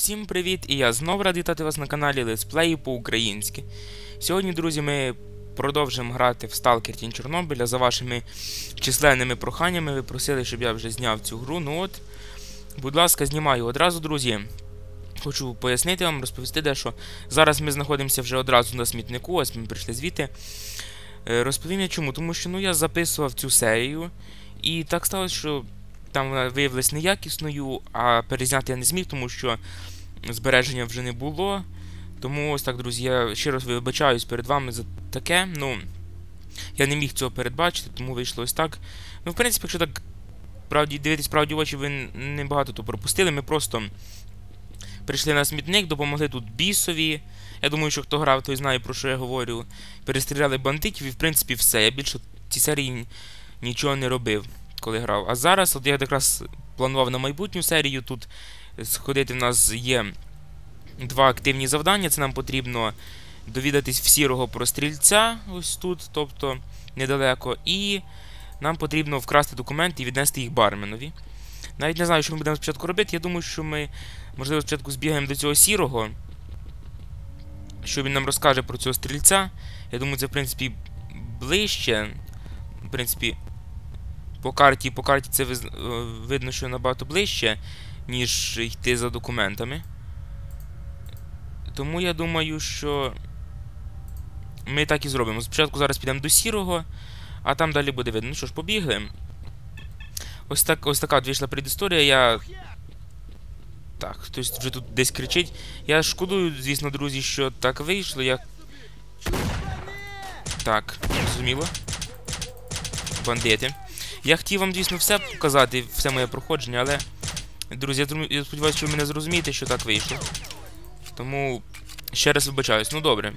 Всім привіт! І я знов радий вітати вас на каналі Летсплеї по-українськи. Сьогодні, друзі, ми продовжимо грати в Stalker Тінь Чорнобиля. За вашими численними проханнями ви просили, щоб я вже зняв цю гру. Ну от, будь ласка, знімаю одразу, друзі. Хочу пояснити вам, розповісти дещо. Зараз ми знаходимося вже одразу на смітнику, ось ми прийшли звідти. Е, Розповім я чому, тому що ну, я записував цю серію, і так сталося, що там вона виявилась неякісною, а перезняти я не зміг, тому що збереження вже не було. Тому ось так, друзі, я щиро вибачаюсь перед вами за таке. Ну, я не міг цього передбачити, тому вийшло ось так. Ну, в принципі, якщо так правді, дивитись правді очі, ви не багато то пропустили. Ми просто прийшли на смітник, допомогли тут бісові. Я думаю, що хто грав, той знає, про що я говорю. Перестріляли бандитів і, в принципі, все. Я більше в цій серії нічого не робив, коли грав. А зараз, от я якраз планував на майбутню серію. Тут сходити в нас є два активні завдання. Це нам потрібно довідатись в сірого про стрільця, ось тут, тобто недалеко. І нам потрібно вкрасти документи і віднести їх барменові. Навіть не знаю, що ми будемо спочатку робити. Я думаю, що ми, можливо, спочатку збігаємо до цього сірого, що він нам розкаже про цього стрільця. Я думаю, це, в принципі, ближче. В принципі, по карті, по карті це видно, що набагато ближче, ніж йти за документами. Тому я думаю, що ми так і зробимо. Спочатку зараз підемо до сірого, а там далі буде видно. Ну що ж, побігли. Ось так, ось така вийшла предісторія. Я. Так, хтось вже тут десь кричить. Я шкодую, звісно, друзі, що так вийшло. Я. Так, зрозуміло. Бандити. Я хотів вам, звісно, все показати, все моє проходження, але. Друзі, я сподіваюся, що ви мене зрозумієте, що так вийшло. Тому ще раз вибачаюсь. Ну добре.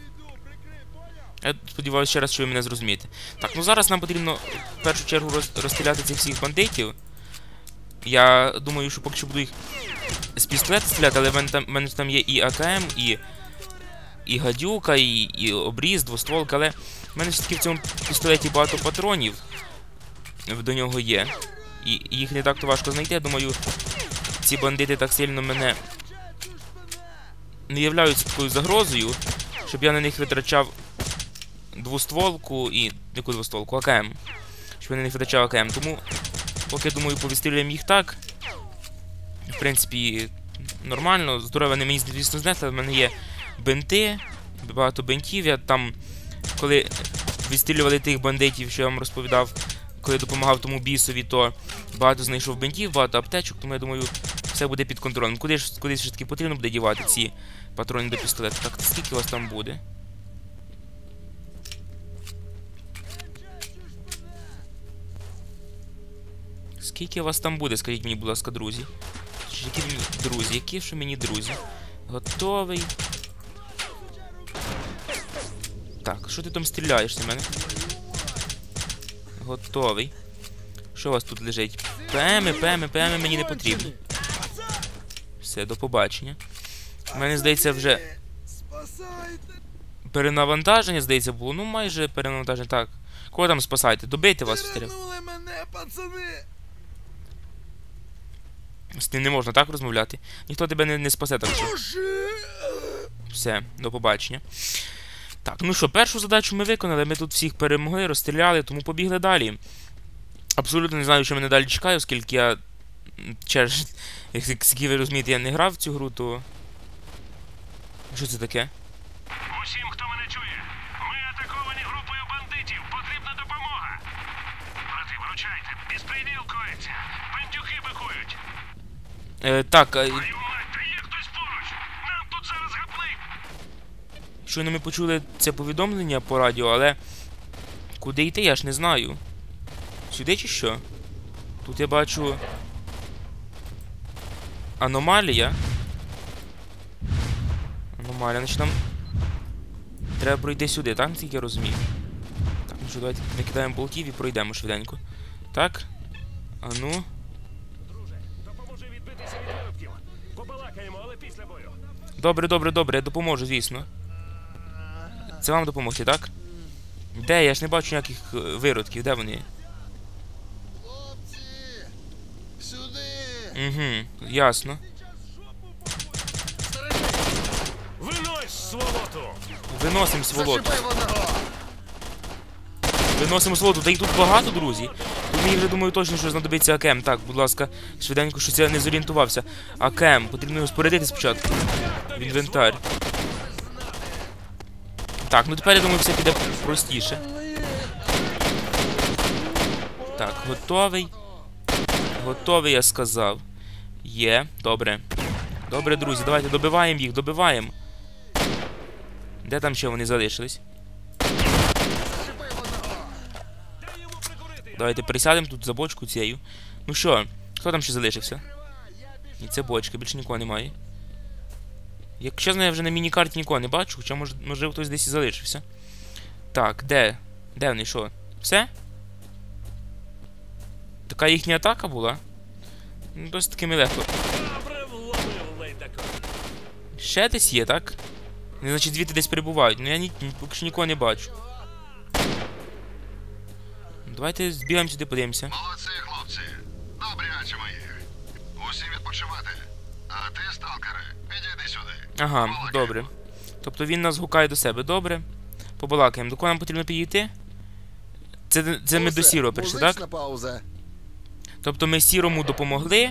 Я сподіваюся ще раз, що ви мене зрозумієте. Так, ну зараз нам потрібно в першу чергу роз, розстріляти цих всіх бандитів. Я думаю, що поки що буду їх з пістолета стріляти, але в мене там, в мене там є і АКМ, і і гадюка, і і обріз, двостволка, але в мене все-таки в цьому пістолеті багато патронів до нього є. І їх не так-то важко знайти. Я думаю, ці бандити так сильно мене не являються такою загрозою, щоб я на них витрачав двостволку і. яку двостволку? АКМ. Щоб я на них витрачав АКМ. Тому, поки думаю, повістрілюємо їх так. В принципі, нормально. Здоров'я не мені, звісно, знесли, в мене є бинти, багато бинтів. Я там, коли відстрілювали тих бандитів, що я вам розповідав, коли допомагав тому бісові, то багато знайшов бинтів, багато аптечок, тому я думаю, все буде під контролем. Куди ж кудись ж таки потрібно буде дівати ці патрони до пістолету? Так, скільки у вас там буде? Скільки у вас там буде, скажіть мені, будь ласка, друзі. Які мені друзі? Які ж мені друзі? Готовий. Так, що ти там стріляєш на мене? Готовий. Що у вас тут лежить? ПМи, ПМи, ПМи мені не потрібно. Все, до побачення. У мене, здається, вже. Перенавантаження, здається, було. Ну, майже перенавантаження. Так. Кого там спасайте? Добийте вас встріл. мене, пацани! З ним не можна так розмовляти. Ніхто тебе не, не спасе, так що. Все, до побачення. Так, ну що, першу задачу ми виконали, ми тут всіх перемогли, розстріляли, тому побігли далі. Абсолютно не знаю, що мене далі чекає, оскільки я. Через. Як ви розумієте, я не грав в цю гру, то. Що це таке? Усім, хто мене чує, ми атаковані групою бандитів. Потрібна допомога. Брати, вручайте. Безпреділ коїться. Бандюки бикують. Е, так, е, Твою мать, та є хтось поруч. Нам тут зараз гаплик. Щойно ми почули це повідомлення по радіо, але. Куди йти, я ж не знаю. Сюди чи що? Тут я бачу. Аномалія. Аномалія, значить нам. Треба пройти сюди, так? Наскільки я розумію. Так, ну що, давайте накидаємо болтів і пройдемо швиденько. Так. А ну. Друже, допоможи відбитися від вирубків. Побалакаємо, але після бою. Добре, добре, добре, я допоможу, звісно. Це вам допомогти, так? Де? Я ж не бачу ніяких е, виродків, де вони? Хлопці! Сюди! Угу, ясно. Винось сволоту! Виносимо сволоту. Виносимо сволоту. Та їх тут багато, друзі. Мені вже думаю точно, що знадобиться Акем. Так, будь ласка, швиденько, щось я не зорієнтувався. Акем, потрібно його спорядити спочатку. В інвентар. Так, ну тепер я думаю, все піде простіше. Так, готовий. Готовий, я сказав. Є, добре. Добре, друзі, давайте добиваємо їх, добиваємо. Де там ще вони залишились? Давайте присядемо тут за бочку цією. Ну що, хто там ще залишився? І це бочка, більше нікого немає. Як чесно, я вже на міні-карті нікого не бачу, хоча може, можливо хтось десь і залишився. Так, де? Де вони, що? Все? Така їхня атака була? Ну, досить такими легко. Ще десь є, так? Вони, значить, звідти десь перебувають. Ну я ні, поки що нікого не бачу. Давайте збігаємо сюди, подивимося. Молодці, хлопці. Добряче мої. Усі відпочивати. А ти, сталкере, підійди сюди. Ага, Балакаємо. добре. Тобто він нас гукає до себе, добре. Побалакаємо. До кого нам потрібно підійти? Це, це ми до Сіро прийшли, так? пауза. Тобто ми Сірому допомогли.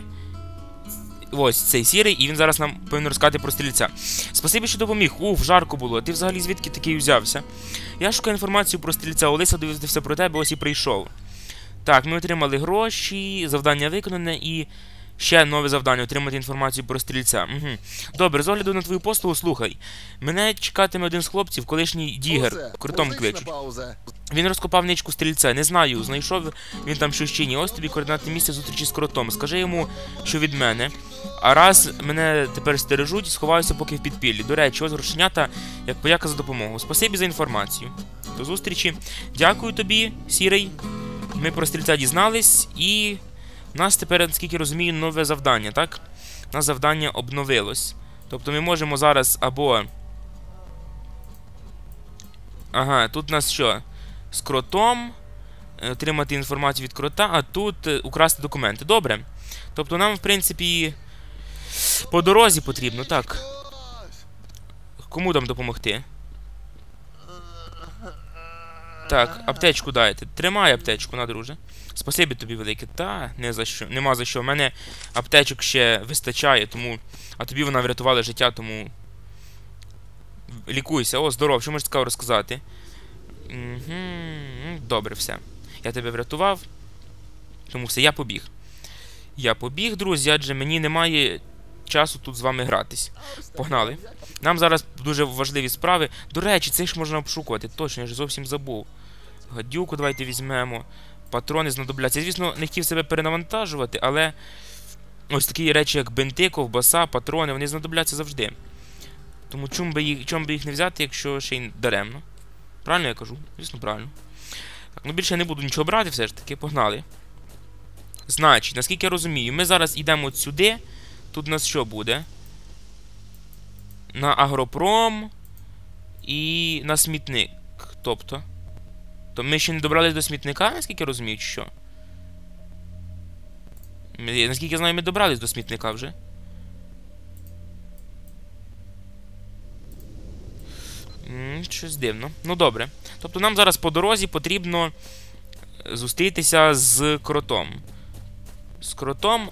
Ось цей сірий, і він зараз нам повинен розказати про стрільця. Спасибі, що допоміг. Уф, жарко було. Ти взагалі звідки такий взявся? Я шукаю інформацію про стрільця. Олеся довідався про тебе, ось і прийшов. Так, ми отримали гроші, завдання виконане і ще нове завдання отримати інформацію про стрільця. Угу. Добре, з огляду на твою послугу, слухай. Мене чекатиме один з хлопців, колишній дігер, крутом кличуть. Він розкопав ничку стрільця, не знаю, знайшов він там щось чи ні. Ось тобі координати місця зустрічі з кротом. Скажи йому, що від мене. А раз мене тепер стережуть, сховаюся поки в підпіллі. До речі, ось грошенята, як пояка за допомогу. Спасибі за інформацію. До зустрічі. Дякую тобі, сірий. Ми про стрільця дізнались, і в нас тепер, наскільки розумію, нове завдання, так? У нас завдання обновилось. Тобто ми можемо зараз або. Ага, тут у нас що? З кротом. е, Отримати інформацію від крота, а тут е, украсти документи. Добре. Тобто нам, в принципі, по дорозі потрібно, так. Кому там допомогти? Так, аптечку дайте. Тримай аптечку, на, друже. Спасибі тобі велике. Та, не за що. Нема за що. У мене аптечок ще вистачає, тому. А тобі вона врятувала життя, тому. Лікуйся, о, здоров, що можеш цікаво розказати? Угу, добре, все. Я тебе врятував. Тому все, я побіг. Я побіг, друзі, адже мені немає часу тут з вами гратись. Погнали. Нам зараз дуже важливі справи. До речі, це ж можна обшукувати. Точно, я ж зовсім забув. Гадюку давайте візьмемо. Патрони знадобляться. Я, звісно, не хотів себе перенавантажувати, але ось такі речі, як бинти, ковбаса, патрони, вони знадобляться завжди. Тому чому би їх, чому би їх не взяти, якщо ще й даремно? Правильно я кажу? Звісно, правильно. Так, ну більше я не буду нічого брати, все ж таки, погнали. Значить, наскільки я розумію, ми зараз йдемо от сюди. Тут у нас що буде? На агропром і на смітник. Тобто. То ми ще не добрались до смітника, наскільки розумію, що? Наскільки я знаю, ми добрались до смітника вже. Щось дивно. Ну добре. Тобто нам зараз по дорозі потрібно е, зустрітися з кротом. З кротом.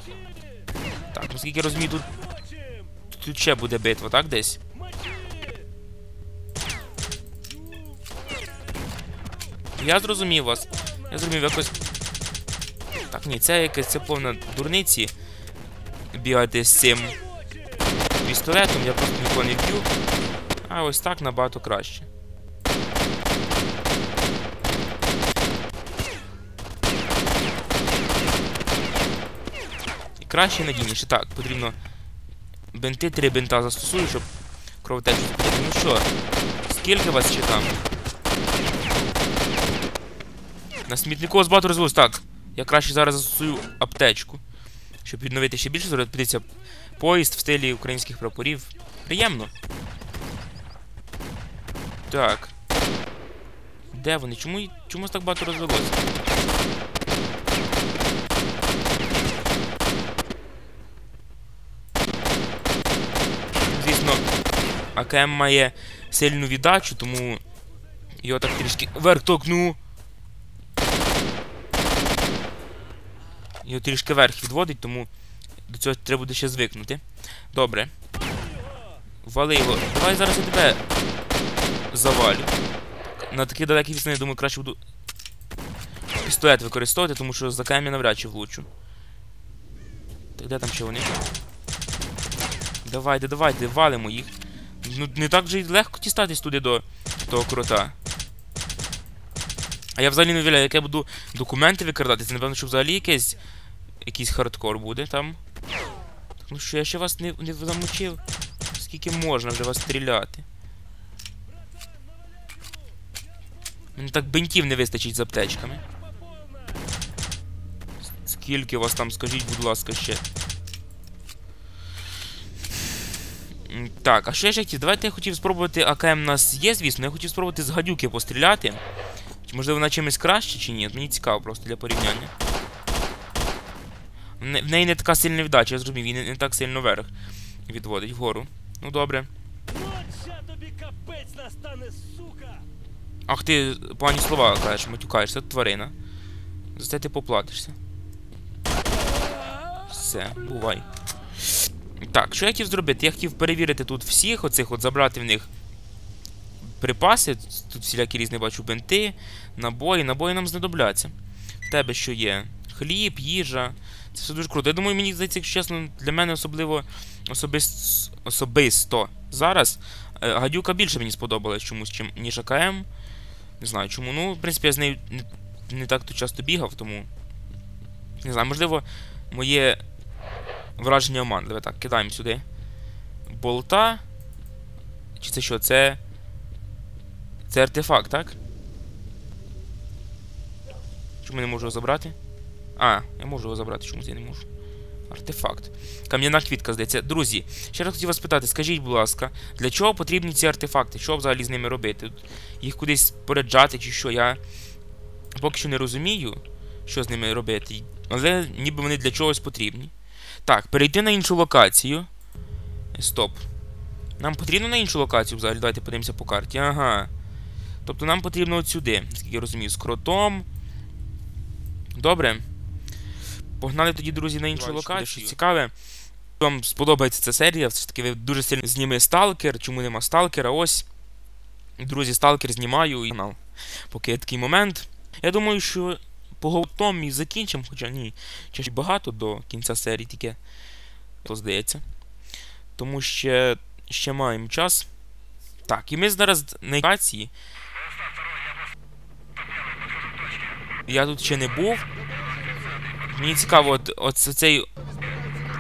Так, наскільки я розумію, тут, тут ще буде битва, так, десь? Я зрозумів вас. Я зрозумів якось. Так, ні, це якесь це повна дурниці. Бігати з цим пістолетом, я просто нікого не вб'ю. А ось так набагато краще. І краще і надійніше. Так, потрібно бинти, три бинта застосую, щоб кровотечу. Ну що, скільки вас ще там? На смітнику вас багато розвелось. Так, я краще зараз застосую аптечку. Щоб відновити ще більше, зараз поїзд в стилі українських прапорів. Приємно. Так. Де вони? Чому, чому так багато розвелося? Звісно, АКМ має сильну віддачу, тому його так трішки вверх Його трішки вверх відводить, тому до цього треба буде ще звикнути. Добре. Вали його. Давай зараз я тебе завалю. На такій далекій відстані, думаю, краще буду пістолет використовувати, тому що за я навряд чи влучу. Так де там ще вони? Давайте, давайте, валимо їх. Ну не так вже й легко дістатись туди до того крота. А я взагалі не уявляю, як я буду документи викрадати. Це напевно, що взагалі якийсь якийсь хардкор буде там. Ну що, я ще вас не, не замочив. Скільки можна вже вас стріляти? Мені так бинтів не вистачить з аптечками. Скільки вас там, скажіть, будь ласка, ще. Так, а що я ще хотів? Давайте я хотів спробувати АКМ у нас є, звісно. Я хотів спробувати з гадюки постріляти. Можливо вона чимось краще, чи ні? Мені цікаво просто для порівняння. В неї не така сильна віддача, я зрозумів, її не, не так сильно вверх відводить вгору. Ну добре. Ах ти погані слова кажеш, матюкаєшся, тварина. За це ти поплатишся. Все, бувай. Так, що я хотів зробити? Я хотів перевірити тут всіх, оцих от забрати в них припаси. Тут всілякі різні бачу бинти, набої. Набої нам знадобляться. В тебе що є? Хліб, їжа. Це все дуже круто. Я думаю, мені здається, якщо чесно, для мене особливо особис... особисто зараз. е, Гадюка більше мені сподобалась чомусь, чим, ніж АКМ. Не знаю чому. Ну, в принципі, я з нею не, не так то часто бігав, тому. Не знаю, можливо, моє враження оман. Давай так, кидаємо сюди. Болта. Чи це що? Це. Це артефакт, так? Чому не можу його забрати? А, я можу його забрати, чомусь я не можу. Артефакт. Кам'яна квітка, здається. Друзі, ще раз хотів вас питати, скажіть, будь ласка, для чого потрібні ці артефакти? Що взагалі з ними робити? Їх кудись споряджати чи що? Я поки що не розумію, що з ними робити. Але ніби вони для чогось потрібні. Так, перейти на іншу локацію. Стоп. Нам потрібно на іншу локацію взагалі. Давайте подивимося по карті. Ага. Тобто нам потрібно от сюди, наскільки я розумію, з кротом. Добре. Погнали тоді, друзі, на іншу локацію. щось цікаве. Вам сподобається ця серія, все ж таки ви дуже сильно зніми сталкер. Чому нема сталкера? Ось. Друзі, сталкер знімаю і канал. Поки є такий момент. Я думаю, що по готом і закінчимо, хоча ні, ще багато до кінця серії тільки, то здається. Тому ще, ще маємо час. Так, і ми зараз на локації. Я тут ще не був. Мені цікаво, от, цей.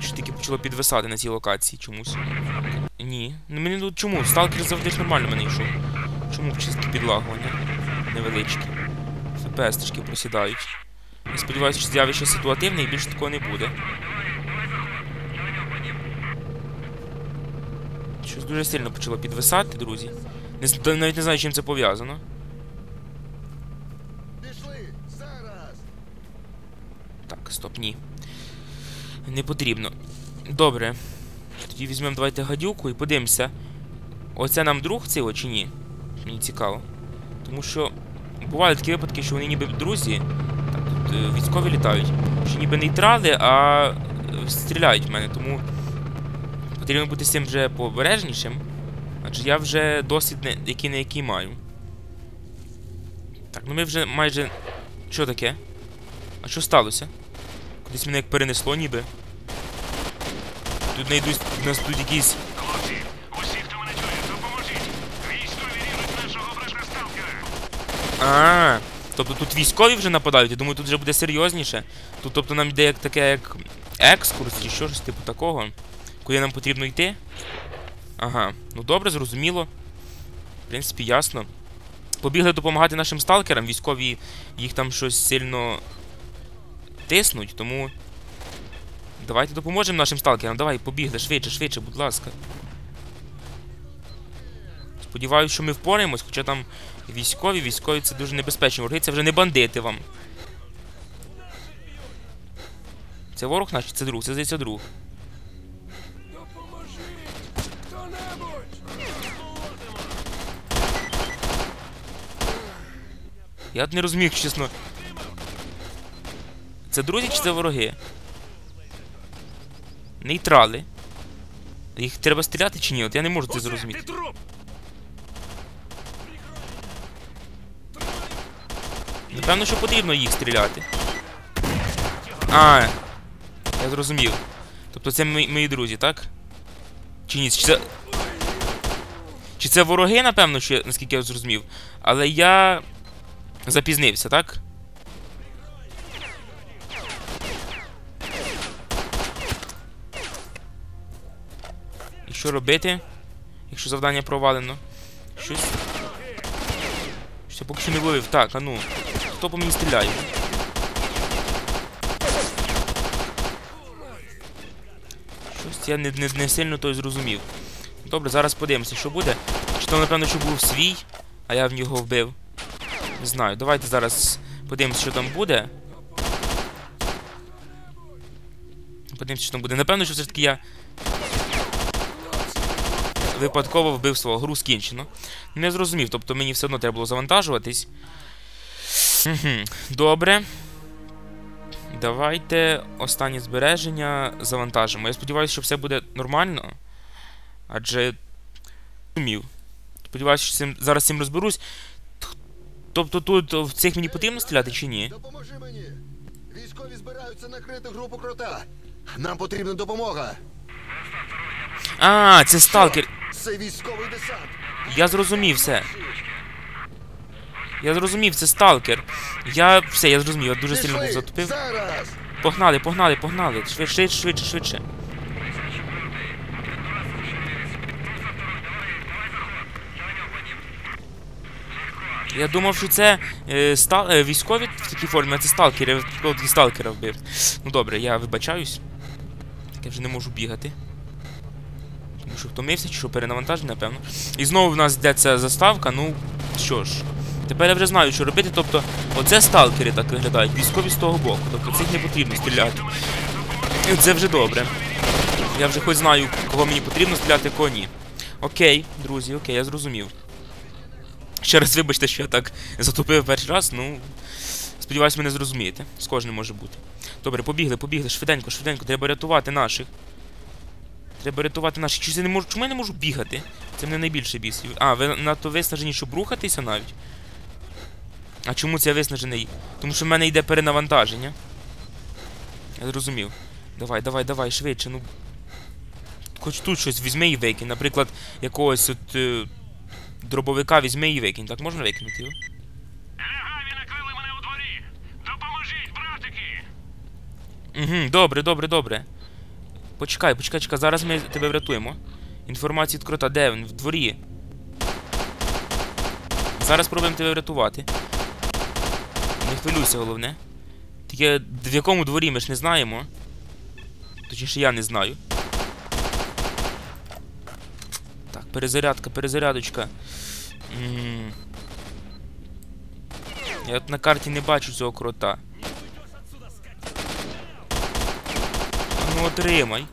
Що таки почало підвисати на цій локації чомусь. Ні. Ну мені тут чому? Сталкер завжди ж нормально мене йшов. Чому чистки підлагування? Невеличкі. ФПС трішки просідають. Я сподіваюся, що з'явище ситуативне і більше такого не буде. Щось дуже сильно почало підвисати, друзі. Навіть не знаю, чим це пов'язано. Стоп, ні. Не потрібно. Добре. Тоді візьмемо давайте гадюку і подивимося. Оце нам друг цього чи ні? Мені цікаво. Тому що бувають такі випадки, що вони ніби друзі. Так, тут е, військові літають. Що ніби нейтрали, а е, стріляють в мене, тому потрібно бути з цим вже пообережнішим. Адже я вже досвід не, який на який маю. Так, ну ми вже майже. Що таке? А що сталося? Кудись мене як перенесло ніби. Тут не йдуть, у нас тут якісь. Хлопці, усі, хто мене чує, допоможіть! Військові ріжуть нашого вражка сталкера! А, тобто тут військові вже нападають, я думаю, тут вже буде серйозніше. Тут, тобто нам йде як таке, як екскурс чи що щось типу такого. Куди нам потрібно йти? Ага, ну добре, зрозуміло. В принципі, ясно. Побігли допомагати нашим сталкерам, військові їх там щось сильно тиснуть, тому. Давайте допоможемо нашим сталкерам. Давай, побігли, швидше, швидше, будь ласка. Сподіваюся, що ми впораємось, хоча там військові, військові це дуже небезпечно. Вороги це вже не бандити вам. Це ворог наш, це друг, це здається друг. Я не розумію, чесно. Це друзі чи це вороги? Нейтрали. Їх треба стріляти чи ні? От я не можу це зрозуміти. Напевно, що потрібно їх стріляти. А, я зрозумів. Тобто це мої, мої друзі, так? Чи ні? Чи це. Чи це вороги, напевно, що, наскільки я зрозумів. Але я запізнився, так? Що робити? Якщо завдання провалено? Щось. Що поки що не вивів. Так, а ну. Хто по мені стріляє? Щось я не, не, не сильно той зрозумів. Добре, зараз подивимося, що буде. Чи то, напевно, що був свій, а я в нього вбив. Не знаю. Давайте зараз подивимося, що там буде. Подивимося, що там буде. Напевно, що все-таки я випадково вбив свого гру скінчено. Не зрозумів, тобто мені все одно треба було завантажуватись. Добре. Давайте останнє збереження завантажимо. Я сподіваюся, що все буде нормально. Адже. Зрозумів. Сподіваюся, що цим, зараз з цим розберусь. Тобто тут в цих мені потрібно стріляти чи ні? Допоможи мені. Військові збираються накрити групу крота. Нам потрібна допомога. А, це сталкер. Це військовий десант. Я зрозумів все. Я зрозумів, це сталкер. Я все, я зрозумів, я дуже сильно був затупив. Зараз! Погнали, погнали, погнали. Швидше, швидше, швидше. Я думав, що це е, ста, е, військові в такій формі, а це сталкери. Я такого сталкера вбив. Ну добре, я вибачаюсь. Так я вже не можу бігати. Що втомився, чи що перенавантажений, напевно. І знову в нас йде ця заставка, ну що ж. Тепер я вже знаю, що робити. Тобто, оце сталкери так виглядають, військові з того боку. Тобто цих не потрібно стріляти. І це вже добре. Я вже хоч знаю, кого мені потрібно стріляти, кого ні. Окей, друзі, окей, я зрозумів. Ще раз вибачте, що я так затупив перший раз, ну. Сподіваюсь, ви не зрозумієте. З кожним може бути. Добре, побігли, побігли, швиденько, швиденько, треба рятувати наших. Треба рятувати. Чому я не можу, чому я не можу бігати? Це мене найбільше бісить. А, ви надто виснажені, щоб рухатися навіть. А чому це я виснажений? Тому що в мене йде перенавантаження. Я зрозумів. Давай, давай, давай, швидше, ну. Хоч тут щось візьми і викинь. Наприклад, якогось от. Е, дробовика візьми і викинь. Так можна викинути його? Лягаві накрили мене у дворі! Допоможіть, братики! Угу, добре, добре, добре. Почекай, почекай, чекай, зараз ми тебе врятуємо. Інформація від крота, де він? В дворі. Зараз спробуємо тебе врятувати. Не хвилюйся, головне. Тільки в якому дворі ми ж не знаємо. Точніше, я не знаю. Так, перезарядка, перезарядочка. М. Я от на карті не бачу цього крота. Ну отримай.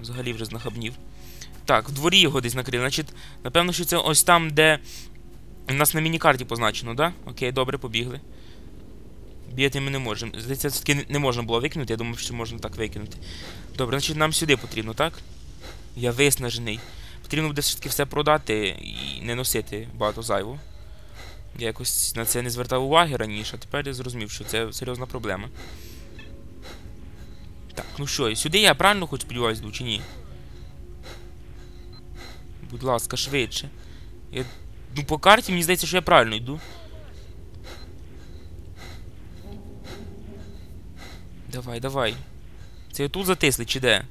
Взагалі вже знахабнів. Так, в дворі його десь накрили. Значить, напевно, що це ось там, де. У нас на міні-карті позначено, да? Окей, добре, побігли. Б'яти ми не можемо. Здається, все-таки не можна було викинути, я думав, що можна так викинути. Добре, значить нам сюди потрібно, так? Я виснажений. Потрібно буде все-таки все продати і не носити багато зайву. Я якось на це не звертав уваги раніше, а тепер я зрозумів, що це серйозна проблема. Так, ну що, сюди я правильно хоч сподіваюсь йду, чи ні? Будь ласка, швидше. Я... Ну, по карті мені здається, що я правильно йду. Давай, давай. Це тут затисли, чи де?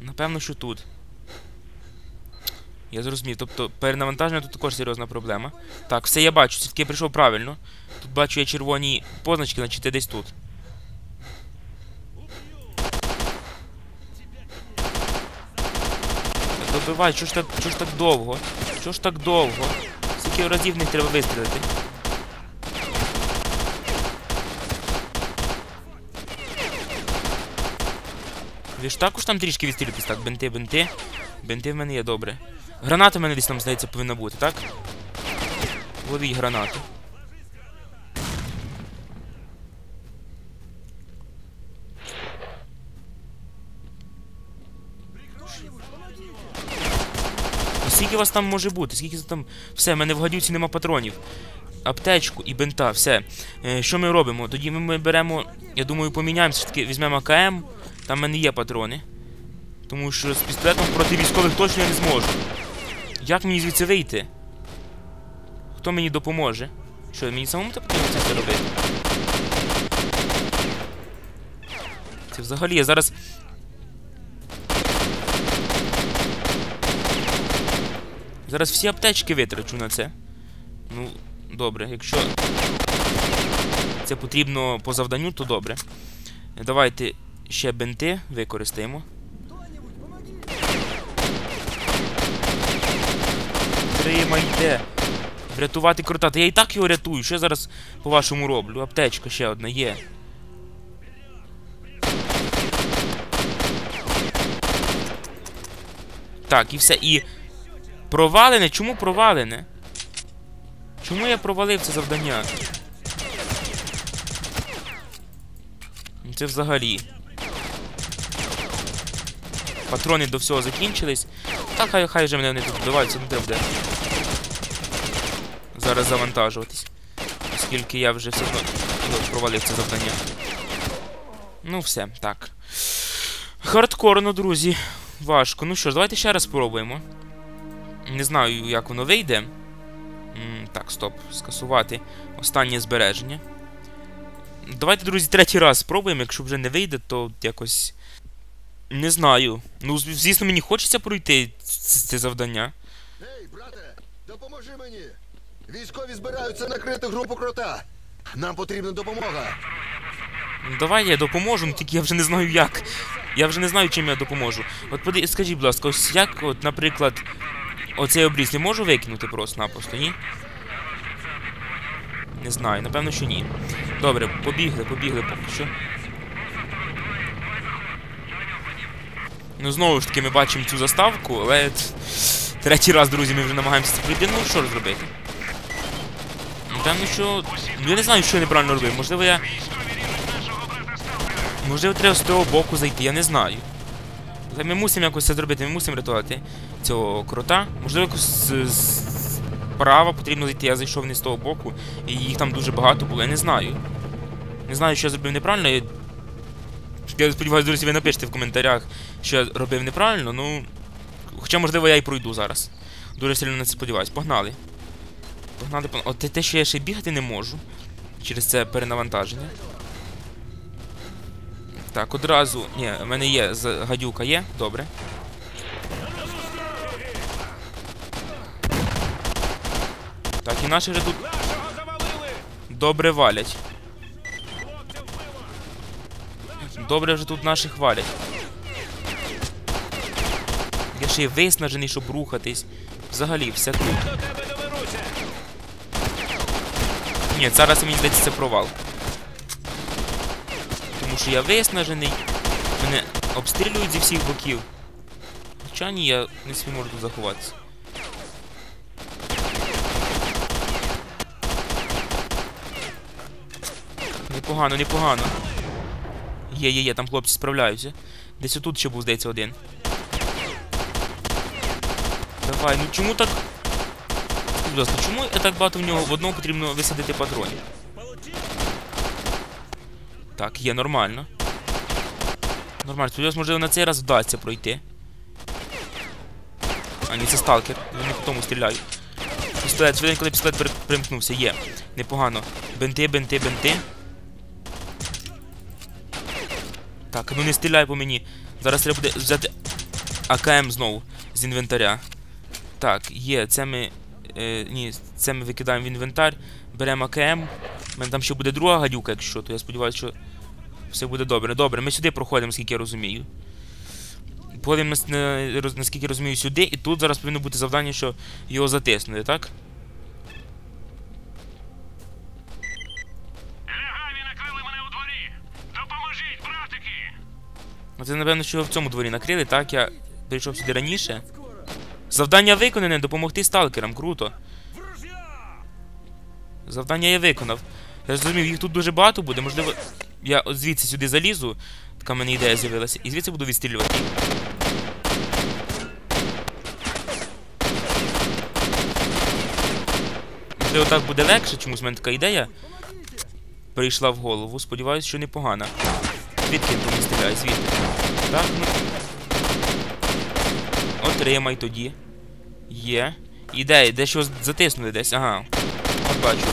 Напевно, що тут. Я зрозумів, тобто перенавантаження тут також серйозна проблема. Так, все я бачу, все-таки прийшов правильно. Тут бачу я червоні позначки, значить ти десь тут. Так, Добивай, чого ж так, чого ж так довго? Чого ж так довго? Скільки разів них треба вистрілити? Ви ж також там трішки відстрілитесь, так, бенти, бенти. Бенти в мене є добре. Граната в мене десь там, здається, повинна бути, так? Ловіть гранату. Скільки вас там може бути? Скільки там. Все, в мене в гадюці нема патронів. Аптечку і бинта, все. Е, що ми робимо? Тоді ми, беремо, я думаю, поміняємося, все-таки візьмемо АКМ, там в мене є патрони. Тому що з пістолетом проти військових точно я не зможу. Як мені звідси вийти? Хто мені допоможе? Що, мені самому потрібно це все робити? Це взагалі я зараз. Зараз всі аптечки витрачу на це. Ну, добре, якщо це потрібно по завданню, то добре. Давайте ще бинти використаємо. Тримайте. Врятувати крота. Та я і так його рятую. Що я зараз по-вашому роблю? Аптечка ще одна є. Так, і все. І. Провалене? Чому провалене? Чому я провалив це завдання? Ну, Це взагалі. Патрони до всього закінчились. Та хай хай же мене вони тут вбиваються, не треба буде зараз завантажуватись. Оскільки я вже все одно провалив це завдання. Ну все, так. Хардкорно, друзі. Важко. Ну що ж, давайте ще раз спробуємо. Не знаю, як воно вийде. Так, стоп. Скасувати останнє збереження. Давайте, друзі, третій раз спробуємо. Якщо вже не вийде, то якось. Не знаю. Ну, звісно, мені хочеться пройти це, завдання. Ей, брате, допоможи мені. Військові збираються накрити групу крота. Нам потрібна допомога. Ну, Давай я допоможу, ну тільки я вже не знаю як. Я вже не знаю, чим я допоможу. От поди, скажіть, будь ласка, ось як, от, наприклад, оцей обріз не можу викинути просто-напросто, ні? Не знаю, напевно, що ні. Добре, побігли, побігли поки що. Ну, знову ж таки, ми бачимо цю заставку, але третій раз, друзі, ми вже намагаємося це пройти. Ну, що ж зробити? Напевно, що. Ну, я не знаю, що я неправильно робив. Можливо, я. Можливо, треба з того боку зайти, я не знаю. Але ми мусимо якось це зробити, ми мусимо рятувати цього крота. Можливо, якось з- справа потрібно зайти, я зайшов не з того боку, і їх там дуже багато було, я не знаю. Не знаю, що я зробив неправильно. Я, сподіваюся, друзі, ви напишете в коментарях, що я робив неправильно, ну. Хоча, можливо, я і пройду зараз. Дуже сильно на це сподіваюся. Погнали. Погнали, погнали. От те, що я ще бігати не можу через це перенавантаження. Так, одразу. Ні, в мене є гадюка є, добре. Так, і наші вже тут добре валять. Добре вже тут наших валять. Я ще й виснажений, щоб рухатись. Взагалі, все круто. Ні, зараз мені здається це провал. Що я виснажений, мене обстрілюють зі всіх боків. Хоча ні, я не свій можу тут заховатися. Непогано, непогано. Є, є, є, там хлопці справляються. Десь отут ще був, здається, один. Давай, ну чому так. Чому так багато в нього в одному потрібно висадити патронів? Так, є нормально. Нормально, сподіваюсь, можливо, на цей раз вдасться пройти. А ні, це сталкер. Вони по тому стріляють. Пістолет, швиденько, коли пістолет примкнувся, є. Непогано. Бенти, бенти, бенти. Так, ну не стріляй по мені. Зараз треба буде взяти АКМ знову з інвентаря. Так, є, це ми. Е, ні, це ми викидаємо в інвентар. Беремо АКМ. У мене там ще буде друга гадюка, якщо, то я сподіваюся, що все буде добре. Добре, ми сюди проходимо, скільки я розумію. Проходимо, наскільки я розумію, сюди, і тут зараз повинно бути завдання, що його затиснути, так? Оце, напевно, що його в цьому дворі накрили, так? Я прийшов сюди раніше. Завдання виконане, допомогти сталкерам, круто. Завдання я виконав. Я зрозумів, їх тут дуже багато буде, можливо, я от звідси сюди залізу, така мене ідея з'явилася, і звідси буду відстрілювати можливо, так буде легше, чомусь в мене така ідея прийшла в голову. Сподіваюсь, що непогана. Звідки він по мені стріляє? Звідки? Так, ну. Отримай тоді. Є. Іде, де що затиснули десь. Ага. Бачу.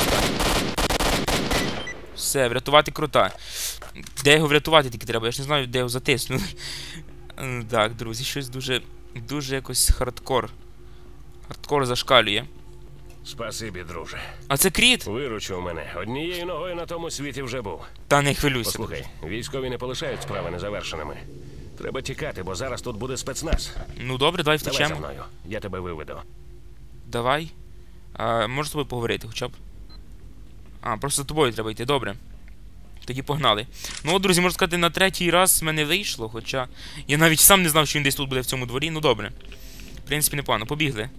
Все, врятувати крута. Де його врятувати тільки треба, я ж не знаю, де його затиснули. Так, друзі, щось дуже. Дуже якось хардкор. Хардкор зашкалює. Спасибі, друже. А це кріт? Виручив мене. Однією ногою на тому світі вже був. Та не хвилюйся. Послухай, військові не полишають справи незавершеними. Треба тікати, бо зараз тут буде спецназ. Ну добре, давай Давай за втечемо. мною. Я тебе виведу. Давай. А, можу з тобою поговорити хоча б. А, просто за тобою треба йти, добре. Тоді погнали. Ну от, друзі, можна сказати, на третій раз в мене вийшло, хоча я навіть сам не знав, що він десь тут буде в цьому дворі. Ну добре. В принципі, непогано. Побігли.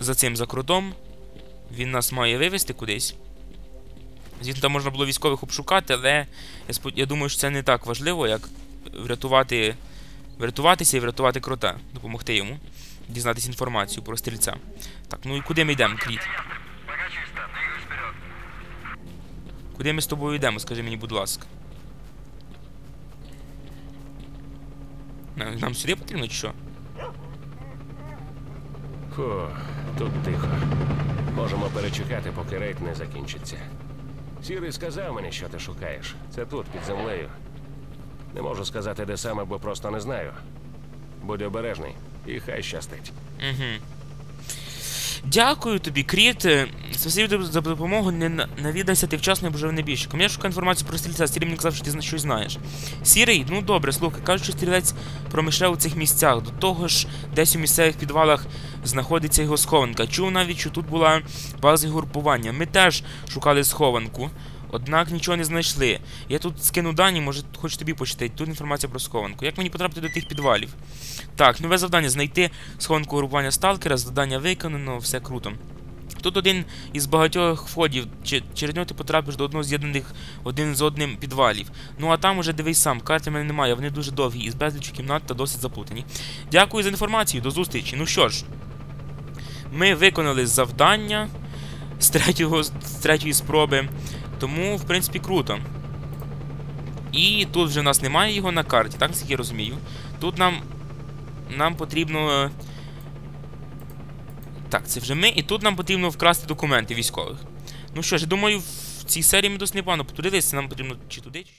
За цим за крутом. Він нас має вивезти кудись. Звісно, там можна було військових обшукати, але я, спод... я думаю, що це не так важливо, як врятувати. Врятуватися і врятувати крота. Допомогти йому. Дізнатися інформацію про стрільця. Так, ну і куди ми йдемо, Кріт? Куди ми з тобою йдемо, скажи мені, будь ласка. Нам, сюди потрібно чи що? Фу, тут тихо. Можемо перечекати, поки рейд не закінчиться. Сірий сказав мені, що ти шукаєш. Це тут, під землею. Не можу сказати, де саме, бо просто не знаю. Будь обережний, і хай щастить. Угу. Дякую тобі, Кріт. Е, Спасибі за допомогу. Не навідайся ти вчасно, бо вже не більше. Я шукаю інформацію про стрільця. Мені казав, що ти щось знаєш. Сірий, ну добре, слухай, кажуть, що стрілець промишляв у цих місцях. До того ж, десь у місцевих підвалах знаходиться його схованка. Чув навіть, що тут була база групування. Ми теж шукали схованку. Однак нічого не знайшли. Я тут скину дані, може, хоч тобі почитати. Тут інформація про схованку. Як мені потрапити до тих підвалів? Так, нове завдання знайти схованку групування сталкера, завдання виконано, все круто. Тут один із багатьох входів, через нього ти потрапиш до одного з'єднаних один з одним підвалів. Ну а там уже дивись сам, карти в мене немає, вони дуже довгі, із безлічу кімнат та досить заплутані. Дякую за інформацію, до зустрічі. Ну що ж, ми виконали завдання з третьої спроби, тому, в принципі, круто. І тут вже в нас немає його на карті, так наскільки я розумію. Тут нам нам потрібно. е, Так, це вже ми, і тут нам потрібно вкрасти документи військових. Ну що ж, я думаю, в цій серії ми досить непогано потрудилися, нам потрібно чи туди, чи.